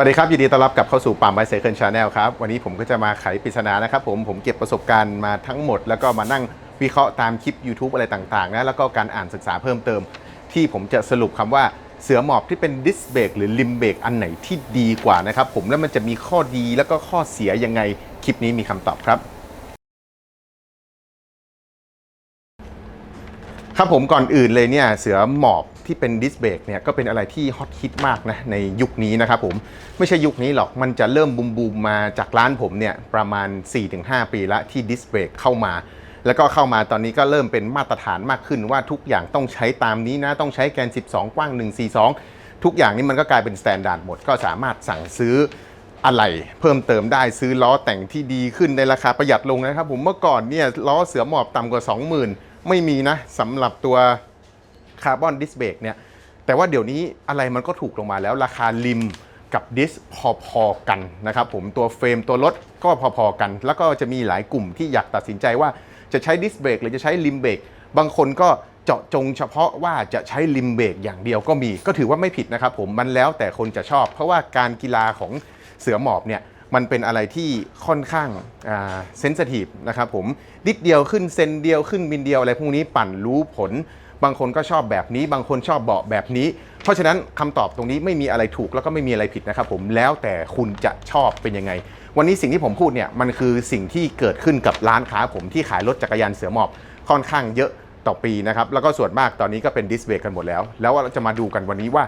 วัสดีครับ ยินดีต้อนรับกลับเข้าสู่ปั๊มไบเซ c คิลชาแนลครับ วันนี้ผมก็จะมาไขปริศนานะครับผมผมเก็บประสบการณ์มาทั้งหมด แล้วก็มานั่งวิเคราะห์ตามคลิป YouTube อะไรต่างๆนะแล้วก็การอ่านศึกษาเพิ่มเติม ที่ผมจะสรุปคำว่าเสือหมอบที่เป็นดิสเบรกหรือลิมเบรกอันไหนที่ดีกว่านะครับผมแล้วมันจะมีข้อดีแล้วก็ข้อเสียยังไงคลิปนี้มีคำตอบครับครับผมก่อนอื่นเลยเนี่ยเสือหมอบ ที่เป็นดิสเบรกเนี่ยก็เป็นอะไรที่ฮอตฮิตมากนะในยุคนี้นะครับผมไม่ใช่ยุคนี้หรอกมันจะเริ่มบูมบูมมาจากร้านผมเนี่ยประมาณ 4-5 ปีละที่ดิสเบรกเข้ามา แล้วก็เข้ามาตอนนี้ก็เริ่มเป็นมาตรฐานมากขึ้นว่าทุกอย่างต้องใช้ตามนี้นะต้องใช้แกน 12 กว้าง 142 ทุกอย่างนี้มันก็กลายเป็นสแตนดาร์ดหมดก็สามารถสั่งซื้ออะไรเพิ่มเติมได้ซื้อล้อแต่งที่ดีขึ้นในราคาประหยัดลงนะครับผมเมื่อก่อนเนี่ยล้อเสือหมอบต่ำกว่า 20,000 ไม่มีนะสำหรับตัว คาร์บอนดิสเบรกเนี่ยแต่ว่าเดี๋ยวนี้อะไรมันก็ถูกลงมาแล้วราคาริมกับดิสพอๆกันนะครับผมตัวเฟรมตัวรถก็พอๆกัน แล้วก็จะมีหลายกลุ่มที่อยากตัดสินใจว่าจะใช้ดิสเบรกหรือจะใช้ริมเบรกบางคนก็เจาะจงเฉพาะว่าจะใช้ริมเบรกอย่างเดียวก็มี ก็ถือว่าไม่ผิดนะครับผมมันแล้วแต่คนจะชอบ เพราะว่าการกีฬาของเสือหมอบเนี่ยมันเป็นอะไรที่ค่อนข้างเซนสทีฟนะครับผมนิดเดียวขึ้นเซนเดียวขึ้นมิลเดียวอะไรพวกนี้ปั่นรู้ผล บางคนก็ชอบแบบนี้ บางคนชอบเบาะแบบนี้ เพราะฉะนั้นคำตอบตรงนี้ไม่มีอะไรถูกแล้วก็ไม่มีอะไรผิดนะครับผมแล้วแต่คุณจะชอบเป็นยังไง วันนี้สิ่งที่ผมพูดเนี่ยมันคือสิ่งที่เกิดขึ้นกับร้านค้าผมที่ขายรถจักรยานเสือหมอบค่อนข้างเยอะต่อปีนะครับแล้วก็ส่วนมากตอนนี้ก็เป็นดิสเบรกกันหมดแล้ว แล้วเราจะมาดูกันวันนี้ว่า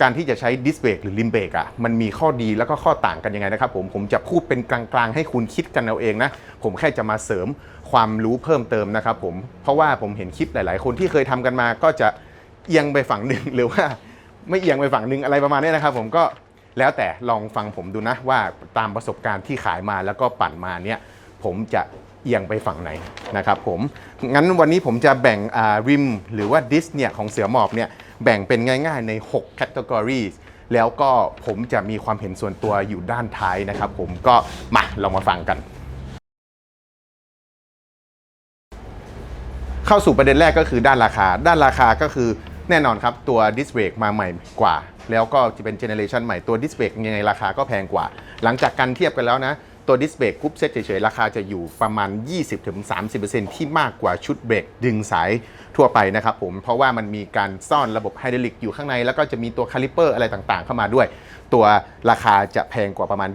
การที่จะใช้ดิสเบรกหรือลิมเบรกอะมันมีข้อดีแล้วก็ข้อต่างกันยังไงนะครับผมผมจะพูดเป็นกลางๆ ให้คุณคิดกันเอาเองนะ ผมแค่จะมาเสริม ความรู้เพิ่มเติมนะครับผมเพราะว่าผมเห็นคลิปหลาย ๆ คนที่เคยทำกันมาก็จะเอียงไปฝั่งหนึ่งหรือว่าไม่เอียงไปฝั่งหนึ่งอะไรประมาณนี้นะครับ ผมก็แล้วแต่ลองฟังผมดูนะว่าตามประสบการณ์ที่ขายมาแล้วก็ปั่นมาเนี่ยผมจะเอียงไปฝั่งไหนนะครับผมงั้นวันนี้ผมจะแบ่งริมหรือว่าดิสเนี่ยของเสือหมอบเนี่ยแบ่งเป็นง่าย ๆ ใน 6 category แล้วก็ผมจะมีความเห็นส่วนตัวอยู่ด้านท้ายนะครับผมก็มาลองมาฟังกัน เข้าสู่ประเด็นแรกก็คือด้านราคา ด้านราคาก็คือแน่นอนครับ ตัว ดิสเบรกมาใหม่กว่า แล้วก็จะเป็นเจเนเรชันใหม่ตัวดิสเบรกยังไงราคาก็แพงกว่า หลังจากการเทียบกันแล้วนะ ตัวดิสเบรกกรุ๊ปเซตเฉยๆ ราคาจะอยู่ประมาณ 20-30%ที่มากกว่าชุดเบรกดึงสายทั่วไปนะครับผม เพราะว่ามันมีการซ่อนระบบไฮดรอลิกอยู่ข้างใน แล้วก็จะมีตัวคาลิเปอร์อะไรต่างๆ เข้ามาด้วย ตัวราคาจะแพงกว่าประมาณ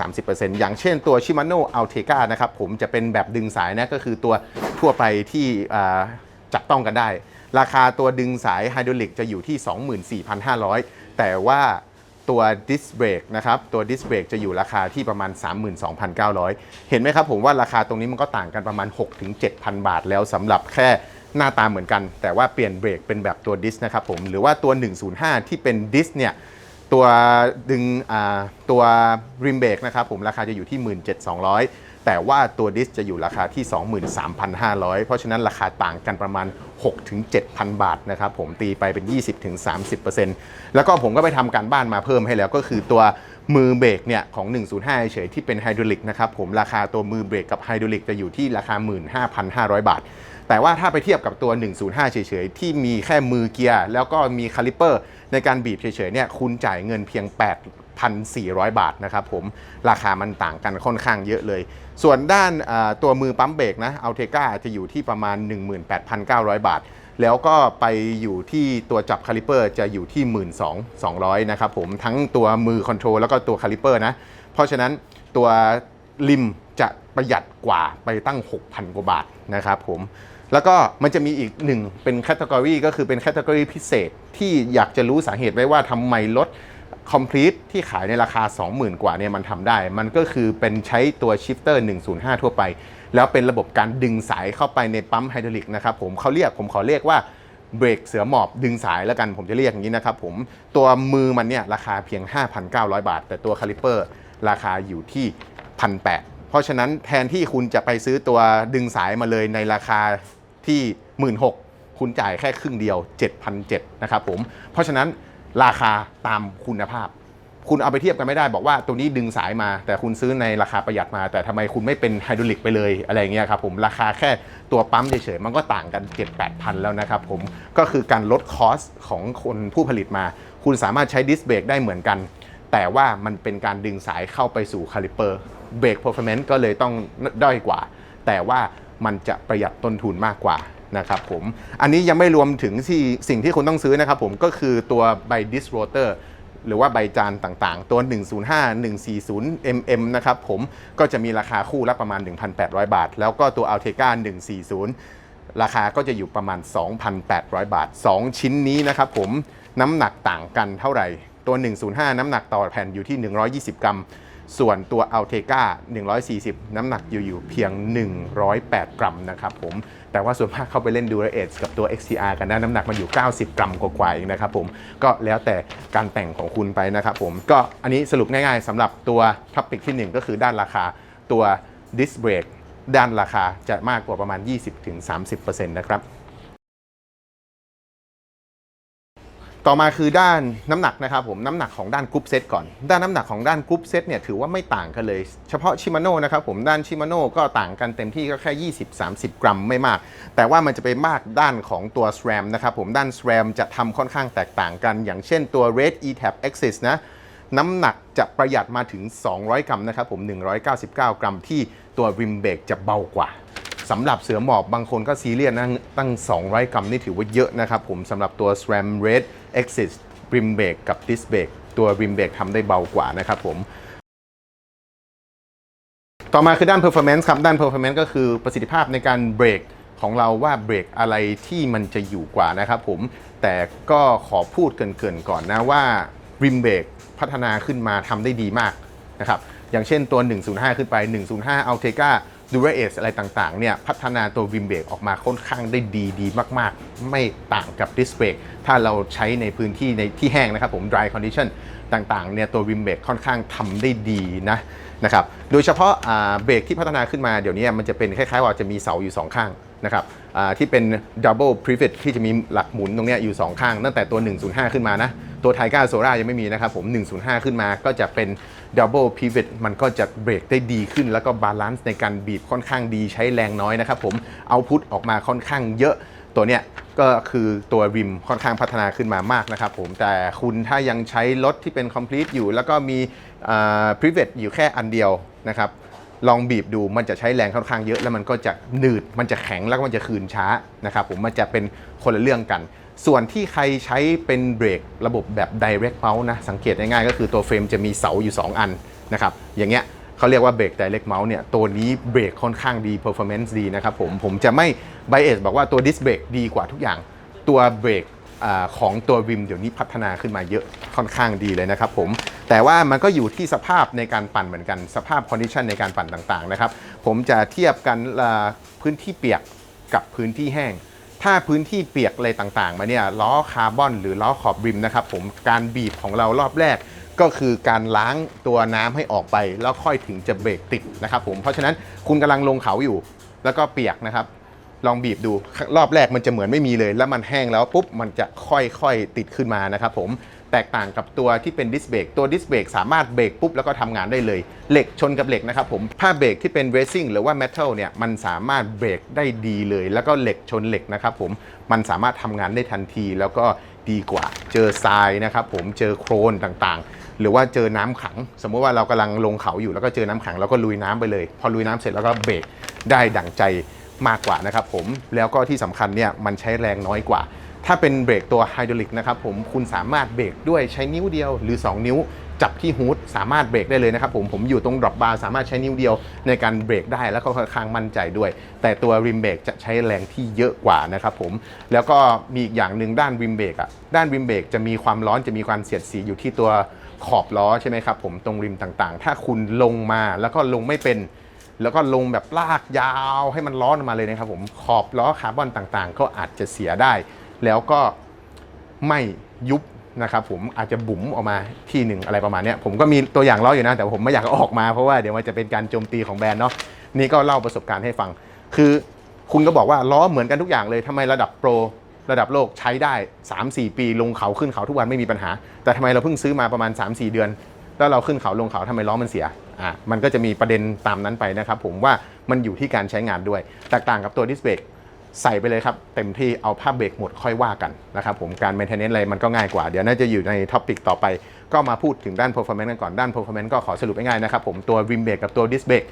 20-30%อย่างเช่นตัว Shimano Ultegra นะครับผมจะเป็นแบบดึงสายนะก็คือตัวทั่วไปที่จับต้องกันได้ ราคาตัวดึงสายไฮดรอลิกจะอยู่ที่ 24,500 แต่ว่า ตัวดิสเบรกนะครับ ตัวดิสเบรกจะอยู่ราคาที่ประมาณ 32,900 เห็นไหมครับผมว่าราคาตรงนี้มันก็ต่างกันประมาณ 6-7,000 บาทแล้วสำหรับแค่หน้าตาเหมือนกัน แต่ว่าเปลี่ยนเบรกเป็นแบบตัวดิสนะครับผม หรือว่าตัว 105 ที่เป็นดิสเนี่ยตัวดึงอ่าตัวริมเบรกนะครับผมราคาจะอยู่ที่ 17,200 แต่ว่าตัวดิสจะอยู่ราคาที่ 23,500 เพราะฉะนั้นราคาต่างกันประมาณ 6-7,000 บาทนะครับผมตีไปเป็น 20-30%แล้วก็ผมก็ไปทำการบ้านมาเพิ่มให้แล้วก็คือตัวมือเบรกเนี่ยของ 105 เฉยที่เป็นไฮดรอลิกนะครับผมราคาตัวมือเบรกกับไฮดรอลิกจะอยู่ที่ราคา 15,500 บาท แต่ว่าถ้าไปเทียบกับตัว 105 เฉยๆ ที่มีแค่มือเกียร์ แล้วก็มีคาลิเปอร์ ในการบีบเฉยๆเนี่ยคุณจ่ายเงินเพียง 8,400 บาทนะครับผมราคามันต่างกันค่อนข้างเยอะเลย ส่วนด้านตัวมือปั๊มเบรกนะอัลเทกาจะอยู่ที่ประมาณ 18,900 บาท แล้วก็ไปอยู่ที่ตัวจับคาลิเปอร์จะอยู่ที่ 12,200 นะครับผมทั้งตัวมือคอนโทรลแล้วก็ตัวคาลิเปอร์นะ เพราะฉะนั้นตัวริมจะประหยัดกว่าไปตั้ง 6,000 กว่าบาทนะครับผมแล้วก็มันจะมีอีกหนึ่งเป็นแคตตากรีก็คือเป็นแคตตากรีพิเศษที่อยากจะรู้สาเหตุไว้ว่าทำไมรถ Complete ที่ขายในราคา 20,000 กว่าเนี่ยมันทำได้ มันก็คือเป็นใช้ตัวชิฟเตอร์ 105 ทั่วไป แล้วเป็นระบบการดึงสายเข้าไปในปั๊มไฮดรอลิกนะครับผมเขาเรียกผมขอเรียกว่าเบรกเสือหมอบดึงสายแล้วกันผมจะเรียกอย่างนี้นะครับผมตัวมือมันเนี่ยราคาเพียง 5,900 บาท แต่ตัวคาลิเปอร์ราคาอยู่ที่ 1,800 เพราะฉะนั้นแทนที่คุณจะไปซื้อตัวดึงสายมาเลยในราคาที่ 16,000คุณจ่ายแค่ครึ่งเดียว 7,700นะครับผมเพราะฉะนั้น ราคาตามคุณภาพ คุณเอาไปเทียบกันไม่ได้บอกว่าตัวนี้ดึงสายมา แต่คุณซื้อในราคาประหยัดมา แต่ทำไมคุณไม่เป็นไฮดรอลิกไปเลยอะไรเงี้ยครับผมราคาแค่ตัวปั๊มเฉยๆมันก็ต่างกัน 7-8พันแล้วนะครับผมก็คือการลดคอสของคนผู้ผลิตมา คุณสามารถใช้ดิสเบรกได้เหมือนกัน แต่ว่ามันเป็นการดึงสายเข้าไปสู่คาลิเปอร์เบรก performance ก็เลยต้องด้อยกว่า แต่ว่ามันจะประหยัดต้นทุนมากกว่า นะครับผมอันนี้ยังไม่รวมถึงที่สิ่งที่คุณต้องซื้อนะครับผมก็คือตัวใบดิสโรเตอร์หรือว่าใบจานต่างๆ ตัว 105 140 mm นะครับผมก็จะมีราคาคู่ละประมาณ 1,800 บาท แล้วก็ตัว Altega 140 ราคาก็จะอยู่ประมาณ 2,800 บาท 2 ชิ้นนี้นะครับผมน้ำหนักต่างกันเท่าไหร่ตัว 105 น้ำหนักต่อแผ่นอยู่ที่ 120 กรัม ส่วนตัว Altega 140 น้ำหนักอยู่อยู่เพียง 108 กรัมนะครับผม แต่ว่าส่วนมากเข้าไปเล่น Dura Edge กับตัว XCR กันนะ น้ำหนักมันอยู่ 90 กรัมกว่าๆเองนะครับผม ก็แล้วแต่การแต่งของคุณไปนะครับผม ก็อันนี้สรุปง่ายๆสำหรับตัวท็อปิกที่ 1 ก็คือด้านราคาตัว Disc Brake ด้านราคาจะมากกว่าประมาณ 20-30%นะครับ ต่อมาคือด้านน้ำหนักนะครับผมน้ำหนักของด้านกรุ๊ปเซตก่อน ด้านน้ำหนักของด้านกรุ๊ปเซตเนี่ยถือว่าไม่ต่างกันเลย เฉพาะชิมาโน่นะครับผมด้านชิมาโน่ก็ต่างกันเต็มที่ก็แค่ 20-30 กรัมไม่มาก แต่ว่ามันจะไปมากด้านของตัว SRAM นะครับผมด้าน SRAM จะทำค่อนข้างแตกต่างกัน อย่างเช่นตัว Red ETAP Axis นะน้ำหนักจะประหยัดมาถึง 200 กรัมนะครับผม 199 กรัมที่ตัว Rim b r a k จะเบากว่า สำหรับเสือหมอบบางคนก็ซีเรียสนะตั้ง 200 กรัมนี่ถือว่าเยอะนะครับผมสำหรับตัว SRAM Red Axis Rim Brake กับ Disc Brake ตัว Rim Brake ทำได้เบากว่านะครับผมต่อมาคือด้าน performance ครับ ด้าน performance ก็คือประสิทธิภาพในการเบรกของเราว่าเบรกอะไรที่มันจะอยู่กว่านะครับผม แต่ก็ขอพูดเกินๆก่อนนะว่า Rim b r a k พัฒนาขึ้นมาทำได้ดีมากนะครับ อย่างเช่นตัว 105 ขึ้นไป 105 Dura Ace อะไรต่างๆเนี่ยพัฒนาตัว Rim Brake ออกมาค่อนข้างได้ดีดีมากๆ ไม่ต่างกับ Disc Brake ถ้าเราใช้ในพื้นที่ในที่แห้งนะครับผม dry condition ต่างๆเนี่ยตัว Rim Brake ค่อนข้างทำได้ดีนะนะครับโดยเฉพาะเบรกที่พัฒนาขึ้นมาเดี๋ยวนี้มันจะเป็นคล้ายๆว่าจะมีเสาอยู่ 2 ข้างนะครับที่เป็น double pivot ที่จะมีหลักหมุนตรงนี้อยู่ 2 ข้าง ตั้งแต่ตัว 105 ขึ้นมานะ ตัวไทก้าโซรายังไม่มีนะครับผม 105 ขึ้นมาก็จะเป็น double pivot มันก็จะเบรกได้ดีขึ้น แล้วก็บาลานซ์ในการบีบค่อนข้างดีใช้แรงน้อยนะครับผมเอาพุทออกมาค่อนข้างเยอะตัวเนี้ยก็คือตัวริมค่อนข้างพัฒนาขึ้นมามากนะครับผมแต่คุณถ้ายังใช้รถที่เป็น complete อยู่ แล้วก็มีอ่า pivot อยู่แค่อันเดียวนะครับลองบีบดูมันจะใช้แรงค่อนข้างเยอะ แล้วมันก็จะหนืดมันจะแข็งแล้วก็มันจะคืนช้านะครับผมมันจะเป็นคนละเรื่องกัน ส่วนที่ใครใช้เป็นเบรกระบบแบบ direct mouse นะ สังเกตง่ายๆก็คือตัวเฟรมจะมีเสาอยู่ 2 อันนะครับ อย่างเงี้ยเขาเรียกว่าเบรก direct mouse เนี่ย ตัวนี้เบรกค่อนข้างดี performance ดีนะครับผม ผมจะไม่ bias บอกว่าตัว disc brake ดีกว่าทุกอย่าง ตัวเบรกของตัวริมเดี๋ยวนี้พัฒนาขึ้นมาเยอะค่อนข้างดีเลยนะครับผม แต่ว่ามันก็อยู่ที่สภาพในการปั่นเหมือนกัน สภาพคอนดิชันในการปั่นต่างๆนะครับ ผมจะเทียบกันพื้นที่เปียกกับพื้นที่แห้ง ถ้าพื้นที่เปียกอะไรต่างๆ มาเนี่ยล้อคาร์บอนหรือล้อขอบริมนะครับผมการบีบของเรารอบแรกก็คือการล้างตัวน้ำให้ออกไป แล้วค่อยถึงจะเบรกติดนะครับผมเพราะฉะนั้นคุณกำลังลงเขาอยู่ แล้วก็เปียกนะครับ ลองบีบดูรอบแรกมันจะเหมือนไม่มีเลย แล้วมันแห้งแล้วปุ๊บมันจะค่อยๆติดขึ้นมานะครับผม แตกต่างกับตัวที่เป็นดิสเบรกตัวดิสเบรกสามารถเบรกปุ๊บแล้วก็ทำงานได้เลย เหล็กชนกับเหล็กนะครับผมถ้าเบรกที่เป็นเรซิ่งหรือว่าเมทัลเนี่ยมันสามารถเบรกได้ดีเลย แล้วก็เหล็กชนเหล็กนะครับผมมันสามารถทำงานได้ทันที แล้วก็ดีกว่าเจอทรายนะครับผมเจอโครนต่างๆ หรือว่าเจอน้ำขัง สมมติว่าเรากำลังลงเขาอยู่แล้วก็เจอน้ำขังแล้วก็ลุยน้ำไปเลย พอลุยน้ำเสร็จแล้วก็เบรกได้ดั่งใจมากกว่านะครับผมแล้วก็ที่สำคัญเนี่ยมันใช้แรงน้อยกว่า ถ้าเป็นเบรกตัวไฮดรอลิกนะครับผมคุณสามารถเบรกด้วยใช้นิ้วเดียวหรือ 2 นิ้ว จับที่ฮูดสามารถเบรกได้เลยนะครับผมผมอยู่ตรงดรอปบาร์สามารถใช้นิ้วเดียวในการเบรกได้แล้วก็ค่อนข้างมั่นใจด้วย แต่ตัวริมเบรกจะใช้แรงที่เยอะกว่านะครับผมแล้วก็มีอีกอย่างหนึ่งด้านริมเบรกอะด้านริมเบรกจะมีความร้อนจะมีความเสียดสีอยู่ที่ตัวขอบล้อใช่ไหมครับผมตรงริมต่างๆ ถ้าคุณลงมาแล้วก็ลงไม่เป็นแล้วก็ลงแบบลากยาวให้มันร้อนมาเลยนะครับผมขอบล้อคาร์บอนต่างๆ ก็อาจจะเสียได้ แล้วก็ไม่ยุบนะครับผมอาจจะบุ๋มออกมาที่หนึ่งอะไรประมาณนี้ผมก็มีตัวอย่างล้ออยู่นะ แต่ผมไม่อยากออกมาเพราะว่าเดี๋ยวมันจะเป็นการโจมตีของแบรนด์เนาะนี่ก็เล่าประสบการณ์ให้ฟัง คือคุณก็บอกว่าล้อเหมือนกันทุกอย่างเลยทำไมระดับโปรระดับโลกใช้ได้ 3-4 ปีลงเขาขึ้นเขาทุกวันไม่มีปัญหา แต่ทำไมเราเพิ่งซื้อมาประมาณ 3-4 เดือน แล้วเราขึ้นเขาลงเขาทำไมล้อมันเสียอะมันก็จะมีประเด็นตามนั้นไปนะครับผมว่ามันอยู่ที่การใช้งานด้วยแตกต่างกับตัวดิสเบรก ใส่ไปเลยครับ เต็มที่เอาผ้าเบรกหมดค่อยว่ากันนะครับผมการ maintenance อะไรมันก็ง่ายกว่า เดี๋ยวน่าจะอยู่ในท็อปิกต่อไป ก็มาพูดถึงด้าน performance กันก่อนด้าน performance ก็ขอสรุปง่ายๆนะครับผมตัว rim brake กับตัว disc brake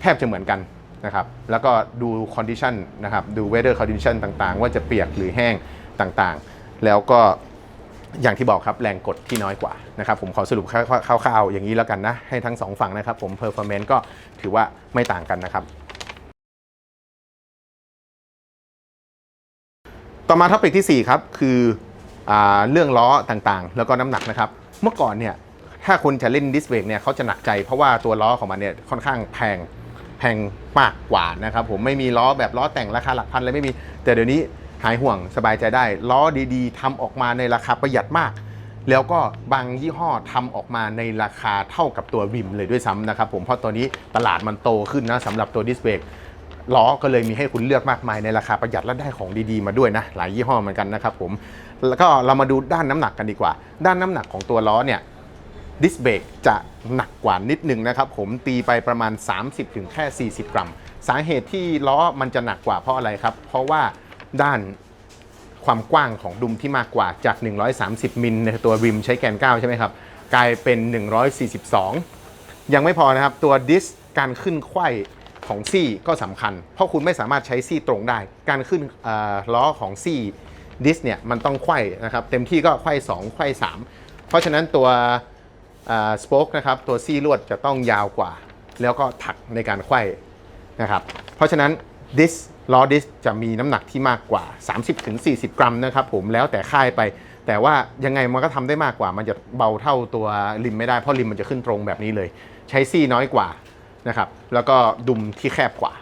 แทบจะเหมือนกันนะครับแล้วก็ดู condition นะครับดู weather condition ต่างๆ ว่าจะเปียกหรือแห้งต่างๆ แล้วก็อย่างที่บอกครับแรงกดที่น้อยกว่านะครับผมขอสรุปคร่าวๆอย่างนี้แล้วกันนะ ให้ทั้งสองฝั่งนะครับผม performance ก็ถือว่าไม่ต่างกันนะครับ ต่อมาท็อปิกที่ 4 ครับ คืออเรื่องล้อต่างๆ แล้วก็น้ำหนักนะครับ เมื่อก่อนเนี่ยถ้าคนจะเล่นดิสเบรกเนี่ยเขาจะหนักใจเพราะว่าตัวล้อของมันเนี่ยค่อนข้างแพงแพงมากกว่านะครับผมไม่มีล้อแบบล้อแต่งราคาหลักพันเลยไม่มี แต่เดี๋ยวนี้หายห่วงสบายใจได้ ล้อดีๆทำออกมาในราคาประหยัดมาก แล้วก็บางยี่ห้อทำออกมาในราคาเท่ากับตัวริมเลยด้วยซ้ำนะครับผมเพราะตัวนี้ตลาดมันโตขึ้นนะสำหรับตัวดิสเบรก ล้อก็เลยมีให้คุณเลือกมากมายในราคาประหยัดและได้ของดีๆมาด้วยนะหลายยี่ห้อเหมือนกันนะครับผมแล้วก็เรามาดูด้านน้ำหนักกันดีกว่า ด้านน้ำหนักของตัวล้อเนี่ยดิสเบรกจะหนักกว่านิดนึงนะครับผมตีไปประมาณ 30 ถึงแค่ 40 กรัม สาเหตุที่ล้อมันจะหนักกว่าเพราะอะไรครับ เพราะว่าด้านความกว้างของดุมที่มากกว่าจาก 130 มิลในตัวริมใช้แกน 9 ใช่ไหมครับ กลายเป็น 142 ยังไม่พอนะครับ ตัวดิสการขึ้นไขว้ ของซี่ก็สำคัญ เพราะคุณไม่สามารถใช้ซี่ตรงได้ การขึ้นล้อของซี่ดิสเนี่ยมันต้องไขว้นะครับเต็มที่ก็ไขว้2ไขว้3 เพราะฉะนั้นตัวสป็อกนะครับตัวซี่ลวดจะต้องยาวกว่า แล้วก็ถักในการไขว้นะครับเพราะฉะนั้นดิสล้อดิสจะมีน้ำหนักที่มากกว่า 30-40 กรัมนะครับผมแล้วแต่ค่ายไป แต่ว่ายังไงมันก็ทำได้มากกว่า มันจะเบาเท่าตัวริมไม่ได้เพราะริมมันจะขึ้นตรงแบบนี้เลย ใช้ซี่น้อยกว่า นะครับแล้วก็ดุมที่แคบกว่า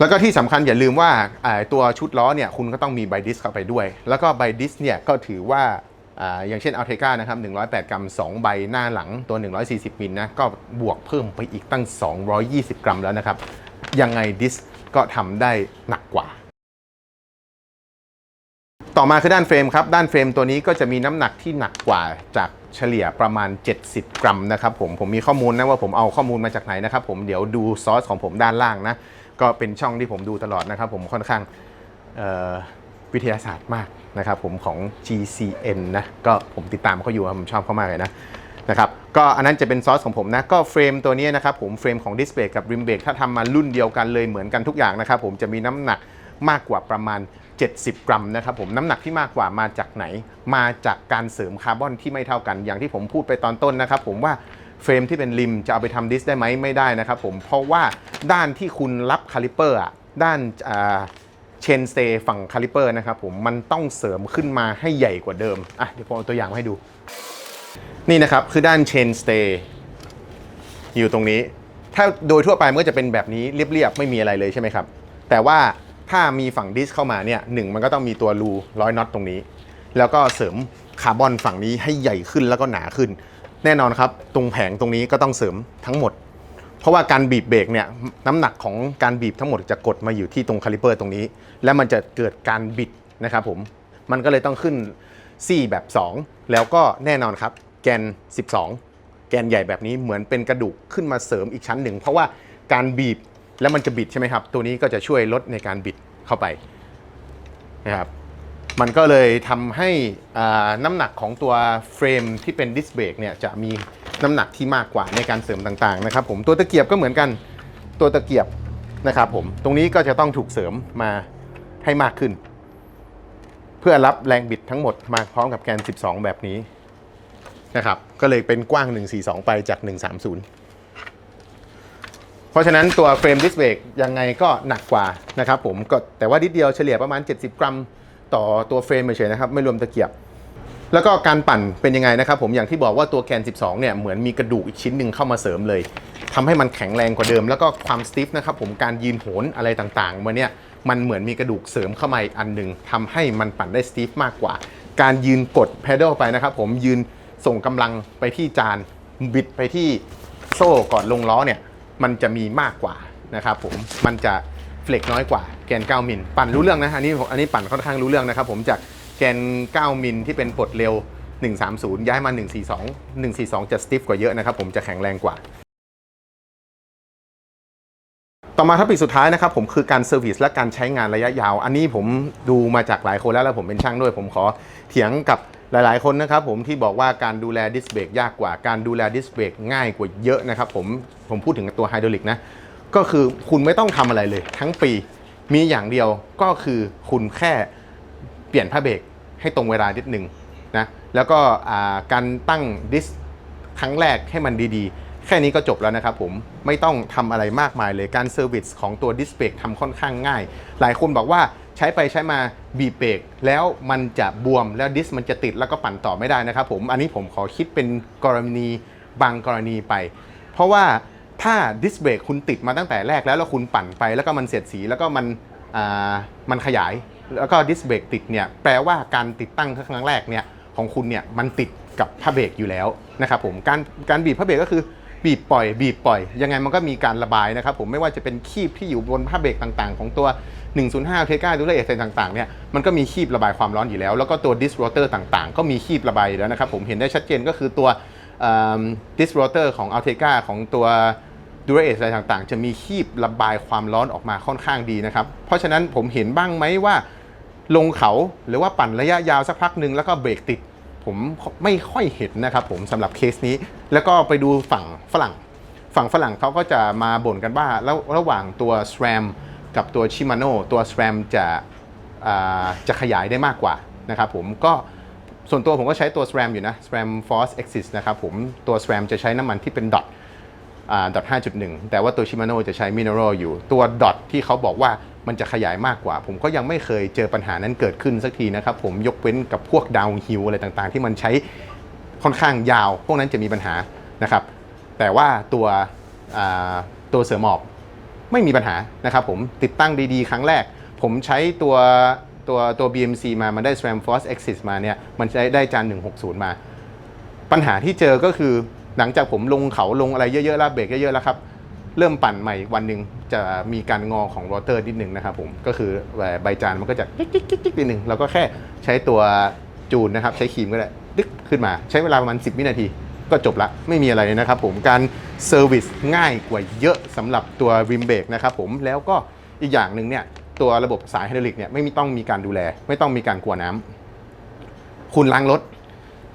แล้วก็ที่สำคัญอย่าลืมว่าตัวชุดล้อเนี่ยคุณก็ต้องมีไบดิสเข้าไปด้วย แล้วก็ไบดิสเนี่ยก็ถือว่าอ่าอย่างเช่นอัลเทกานะครับ 108 กรัม 2 ใบหน้าหลังตัว 140 มิลนะ ก็บวกเพิ่มไปอีกตั้ง 220 กรัมแล้วนะครับ ยังไงดิสก็ทำได้หนักกว่า ต่อมาคือด้านเฟรมครับ ด้านเฟรมตัวนี้ก็จะมีน้ำหนักที่หนักกว่าจาก เฉลี่ยประมาณ 70 กรัมนะครับผมผมมีข้อมูลนะว่าผมเอาข้อมูลมาจากไหนนะครับผมเดี๋ยวดูซอสของผมด้านล่างนะก็เป็นช่องที่ผมดูตลอดนะครับผมค่อนข้างวิทยาศาสตร์มากนะครับผมของ GCN นะก็ผมติดตามเขาอยู่ผมชอบเขามากเลยนะนะครับก็อันนั้นจะเป็นซอสของผมนะ ก็เฟรมตัวนี้นะครับผมเฟรมของดิสเบรกกับริมเบรกถ้าทำมารุ่นเดียวกันเลยเหมือนกันทุกอย่างนะครับผมจะมีน้ำหนัก มากกว่าประมาณ 70 กรัมนะครับผมน้ำหนักที่มากกว่ามาจากไหน มาจากการเสริมคาร์บอนที่ไม่เท่ากัน อย่างที่ผมพูดไปตอนต้นนะครับผมว่าเฟรมที่เป็นริมจะเอาไปทำดิสได้ไหมไม่ได้นะครับผมเพราะว่าด้านที่คุณรับคาลิเปอร์อะด้านเชนสเตย์ฝั่งคาลิเปอร์นะครับผมมันต้องเสริมขึ้นมาให้ใหญ่กว่าเดิมอะเดี๋ยวผมเอาตัวอย่างมาให้ดู นี่นะครับคือด้านเชนสเตย์อยู่ตรงนี้ ถ้าโดยทั่วไปมันก็จะเป็นแบบนี้เรียบๆ ไม่มีอะไรเลยใช่ไหมครับ แต่ว่า ถ้ามีฝั่งดิสเข้ามาเนี่ยหนึ่งมันก็ต้องมีตัวรูร้อยน็อตตรงนี้ แล้วก็เสริมคาร์บอนฝั่งนี้ให้ใหญ่ขึ้นแล้วก็หนาขึ้น แน่นอนครับ ตรงแผงตรงนี้ก็ต้องเสริมทั้งหมด เพราะว่าการบีบเบรกเนี่ยน้ำหนักของการบีบทั้งหมดจะกดมาอยู่ที่ตรงคาลิเปอร์ตรงนี้ แล้วมันจะเกิดการบิดนะครับผมมันก็เลยต้องขึ้นซี่แบบ 2 แล้วก็แน่นอนครับ แกน 12 แกนใหญ่แบบนี้เหมือนเป็นกระดูกขึ้นมาเสริมอีกชั้นหนึ่ง เพราะว่าการบีบ แล้วมันจะบิดใช่ไหมครับ ตัวนี้ก็จะช่วยลดในการบิดเข้าไปนะครับมันก็เลยทำให้น้ำหนักของตัวเฟรมที่เป็นดิสเบรกเนี่ยจะมีน้ำหนักที่มากกว่าในการเสริมต่างๆนะครับผมตัวตะเกียบก็เหมือนกันตัวตะเกียบนะครับผมตรงนี้ก็จะต้องถูกเสริมมาให้มากขึ้น เพื่อรับแรงบิดทั้งหมดมาพร้อมกับแกน 12 แบบนี้นะครับก็เลยเป็นกว้าง 142 ไปจาก 130 เพราะฉะนั้นตัวเฟรมดิสเบรกยังไงก็หนักกว่านะครับผมก็แต่ว่านิดเดียวเฉลี่ยประมาณ 70 กรัม ต่อตัวเฟรมเฉยๆนะครับไม่รวมตะเกียบ แล้วก็การปั่นเป็นยังไงนะครับผมอย่างที่บอกว่าตัวแกน 12 เนี่ยเหมือนมีกระดูกอีกชิ้นหนึ่งเข้ามาเสริมเลยทำให้มันแข็งแรงกว่าเดิม แล้วก็ความสติฟนะครับผมการยืนโหนอะไรต่างๆมาเนี่ยมันเหมือนมีกระดูกเสริมเข้ามาอีกอันหนึ่งทำให้มันปั่นได้สติฟมากกว่า การยืนกดเพด a ลไปนะครับผมยืนส่งกำลังไปที่จานบิดไปที่โซ่ก่อนลงล้อเนี่ย มันจะมีมากกว่านะครับผมมันจะเฟล็กน้อยกว่าแกน 9 มิลปั่นรู้เรื่องนะอันนี้ผมอันนี้ปั่นค่อนข้างรู้เรื่องนะครับผมจากแกน 9 มิลที่เป็นปลดเร็ว 130 ย้ายมา 142 142 จะสติฟกว่าเยอะนะครับผมจะแข็งแรงกว่า ต่อมาท็อปิกสุดท้ายนะครับผมคือการเซอร์วิสและการใช้งานระยะยาว อันนี้ผมดูมาจากหลายคนแล้วแล้วผมเป็นช่างด้วย ผมขอเถียงกับหลาย ๆ คนนะครับผมที่บอกว่าการดูแลดิสเบรกยากกว่า การดูแลดิสเบรกง่ายกว่าเยอะนะครับผมผมพูดถึงตัวไฮดรอลิกนะก็คือคุณไม่ต้องทำอะไรเลย ทั้งปีมีอย่างเดียวก็คือคุณแค่เปลี่ยนผ้าเบรกให้ตรงเวลานิดหนึ่งนะแล้วก็การตั้งดิสครั้งแรกให้มันดีๆ แค่นี้ก็จบแล้วนะครับผมไม่ต้องทำอะไรมากมายเลยการเซอร์วิสของตัวดิสเบรกทำค่อนข้างง่าย หลายคนบอกว่าใช้ไปใช้มาบีเบรกแล้วมันจะบวมแล้วดิสมันจะติดแล้วก็ปั่นต่อไม่ได้นะครับผมอันนี้ผมขอคิดเป็นกรณีบางกรณีไป เพราะว่าถ้าดิสเบรกคุณติดมาตั้งแต่แรกแล้วแล้วคุณปั่นไป แล้วก็มันเสียดสีแล้วก็มันมันขยาย แล้วก็ดิสเบรกติดเนี่ยแปลว่าการติดตั้งครั้งแรกเนี่ยของคุณเนี่ยมันติดกับผ้าเบรกอยู่แล้วนะครับผมการการบีบผ้าเบรกก็คือ บีบปล่อย บีบปล่อย ยังไงมันก็มีการระบายนะครับผมไม่ว่าจะเป็นคีบที่อยู่บนผ้าเบรกต่างๆ ของตัว 105เทก้าดูเลเอเซนต่างๆเนี่ยมันก็มีคีบระบายความร้อนอยู่แล้ว แล้วก็ตัวดิสโรเตอร์ต่างๆ ก็มีคีบระบายอยู่แล้วนะครับผมเห็นได้ชัดเจนก็คือตัวดิสโรเตอร์ของ a l t e c a ของตัวดูเรเอสอะไรต่างๆ จะมีคีบระบายความร้อนออกมาค่อนข้างดีนะครับ เพราะฉะนั้นผมเห็นบ้างไหมว่าลงเขาหรือว่าปั่นระยะยาวสักพักหนึ่งแล้วก็เบรกติด ผมไม่ค่อยเห็นนะครับผมสำหรับเคสนี้ แล้วก็ไปดูฝั่งฝรั่ง ฝั่งฝรั่งเขาก็จะมาบ่นกันว่าแล้วระหว่างตัว SRAM กับตัว Shimano ตัว SRAM จะจะขยายได้มากกว่านะครับผมก็ส่วนตัวผมก็ใช้ตัว SRAM อยู่นะ SRAM Force Axis นะครับผมตัว SRAM จะใช้น้ำมันที่เป็นดอทดอท5.1แต่ว่าตัวชิมาโน่จะใช้มิน e ร a ลอยู่ตัวดอทที่เขาบอกว่า มันจะขยายมากกว่า ผมก็ยังไม่เคยเจอปัญหานั้นเกิดขึ้นสักทีนะครับ ผมยกเว้นกับพวกดาวฮิลอะไรต่างๆ ที่มันใช้ค่อนข้างยาว พวกนั้นจะมีปัญหานะครับ แต่ว่าตัวตัวเสือหมอบไม่มีปัญหานะครับผมติดตั้งดีๆ ครั้งแรก ผมใช้ตัวตัวตัว BMC มา มันได้ SRAM Force Axis มาเนี่ย มันใช้ได้จาน 160 มา ปัญหาที่เจอก็คือหลังจากผมลงเขาลงอะไรเยอะๆแล้วเบรกเยอะๆแล้วครับ เริ่มปั่นใหม่วันหนึ่ง จะมีการงอของโรเตอร์นิดนึงนะครับผมก็คือใบจานมันก็จะจิ๊กจิ๊กจิ๊กจิ๊กนิดนึงเราก็แค่ใช้ตัวจูนนะครับ ใช้ครีมก็ได้ดึกขึ้นมา ใช้เวลาประมาณ 10 วินาที ก็จบละ ไม่มีอะไรนะครับผมการเซอร์วิสง่ายกว่าเยอะสำหรับตัวริมเบรกนะครับผมแล้วก็อีกอย่างหนึ่งเนี่ยตัวระบบสายไฮดรอลิกเนี่ยไม่ต้องมีการดูแล ไม่ต้องมีการกลัวน้ำคุณล้างรถ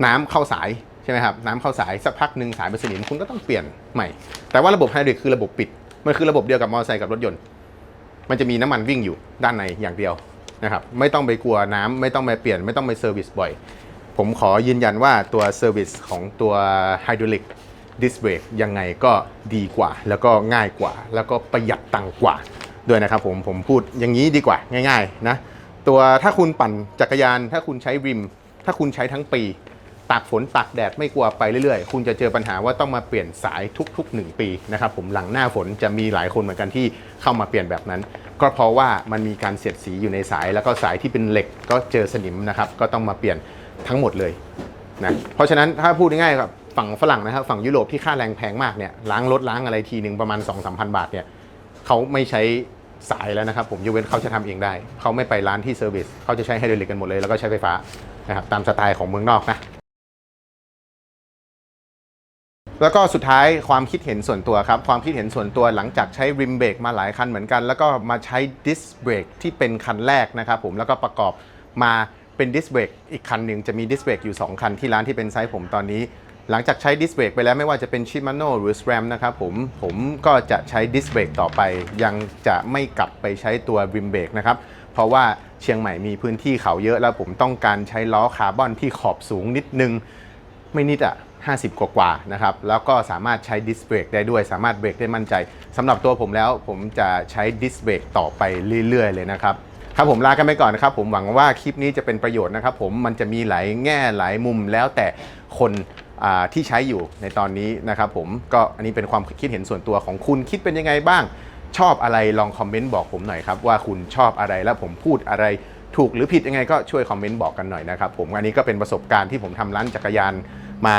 น้ำเข้าสายใช่ไหมครับน้ำเข้าสายสักพักหนึ่งสายเป็นสนิมคุณก็ต้องเปลี่ยนใหม่ แต่ว่าระบบไฮดรอลิกคือระบบปิด มันคือระบบเดียวกับมอเตอร์ไซค์กับรถยนต์ มันจะมีน้ำมันวิ่งอยู่ด้านในอย่างเดียวนะครับ ไม่ต้องไปกลัวน้ำไม่ต้องไปเปลี่ยน ไม่ต้องไปเซอร์วิสบ่อย ผมขอยืนยันว่าตัวเซอร์วิสของตัวไฮดรอลิกดิสเบรกยังไงก็ดีกว่า แล้วก็ง่ายกว่า แล้วก็ประหยัดตังค์กว่าด้วยนะครับผมผมพูดอย่างนี้ดีกว่าง่าย ๆ นะ ตัวถ้าคุณปั่นจักรยาน ถ้าคุณใช้ริม ถ้าคุณใช้ทั้งปี ตากฝนตากแดดไม่กลัวไปเรื่อยๆ คุณจะเจอปัญหาว่าต้องมาเปลี่ยนสายทุกๆ 1 ปีนะครับผมหลังหน้าฝนจะมีหลายคนเหมือนกันที่เข้ามาเปลี่ยนแบบนั้น ก็เพราะว่ามันมีการเสียดสีอยู่ในสาย แล้วก็สายที่เป็นเหล็กก็เจอสนิมนะครับก็ต้องมาเปลี่ยนทั้งหมดเลยนะเพราะฉะนั้นถ้าพูดง่ายๆกับฝั่งฝรั่งนะครับฝั่งยุโรปที่ค่าแรงแพงมากเนี่ยล้างรถล้างอะไรทีหนึ่งประมาณ 2 3 0 0 0 บาทเนี่ยเขาไม่ใช้สายแล้วนะครับผมยกเว้นเขาจะทำเองได้ เขาไม่ไปร้านที่เซอร์วิสเขาจะใช้ไฮดรอลิกกันหมดเลยแล้วก็ใช้ไฟฟ้านะครับตามสไตล์ของเมืองนอกนะ แล้วก็สุดท้ายความคิดเห็นส่วนตัวครับ ความคิดเห็นส่วนตัวหลังจากใช้ริมเบรกมาหลายคันเหมือนกัน แล้วก็มาใช้ดิสเบรกที่เป็นคันแรกนะครับผมแล้วก็ประกอบมาเป็นดิสเบรกอีกคันหนึ่งจะมีดิสเบรกอยู่ 2 คันที่ร้านที่เป็นไซส์ผมตอนนี้ หลังจากใช้ดิสเบรกไปแล้วไม่ว่าจะเป็น Shimano หรือ SRAM นะครับผมผมก็จะใช้ดิสเบรกต่อไป ยังจะไม่กลับไปใช้ตัวริมเบรกนะครับเพราะว่าเชียงใหม่มีพื้นที่เขาเยอะแล้วผมต้องการใช้ล้อคาร์บอนที่ขอบสูงนิดนึง ไม่นิดอะ 50 กว่ากว่านะครับ แล้วก็สามารถใช้ดิสเบรกได้ด้วย สามารถเบรกได้มั่นใจสำหรับตัวผมแล้วผมจะใช้ดิสเบรกต่อไปเรื่อย ๆ เลยนะครับครับผมลากันไปก่อนนะครับ ผมหวังว่าคลิปนี้จะเป็นประโยชน์นะครับ ผมมันจะมีหลายแง่หลายมุมแล้วแต่คนที่ใช้อยู่ในตอนนี้นะครับผมก็อันนี้เป็นความคิดเห็นส่วนตัวของคุณคิดเป็นยังไงบ้าง ชอบอะไรลองคอมเมนต์บอกผมหน่อยครับ ว่าคุณชอบอะไรแล้วผมพูดอะไรถูกหรือผิดยังไงก็ช่วยคอมเมนต์บอกกันหน่อยนะครับผมอันนี้ก็เป็นประสบการณ์ที่ผมทำร้านจักรยานมา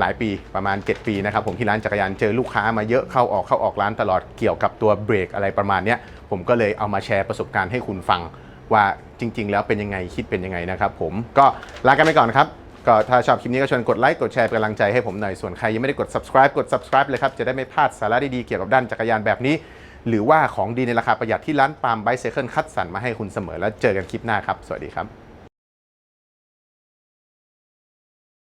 หลายปีประมาณ 7 ปีนะครับผมที่ร้านจักรยานเจอลูกค้ามาเยอะเข้าออกเข้าออกร้านตลอดเกี่ยวกับตัวเบรกอะไรประมาณนี้ผมก็เลยเอามาแชร์ประสบการณ์ให้คุณฟัง ว่าจริง ๆ แล้วเป็นยังไงคิดเป็นยังไงนะครับผมก็ลากันไปก่อนครับก็ถ้าชอบคลิปนี้ก็ชวนกดไลค์กดแชร์เป็นกำลังใจให้ผมหน่อย ส่วนใครยังไม่ได้กด subscribe กด subscribe เลยครับ จะได้ไม่พลาดสาระดีๆ เกี่ยวกับด้านจักรยานแบบนี้ หรือว่าของดีในราคาประหยัดที่ร้านปาล์มไบเซเคิลคัดสรรมาให้คุณเสมอแล้วเจอกันคลิปหน้าครับ สวัสดีครับ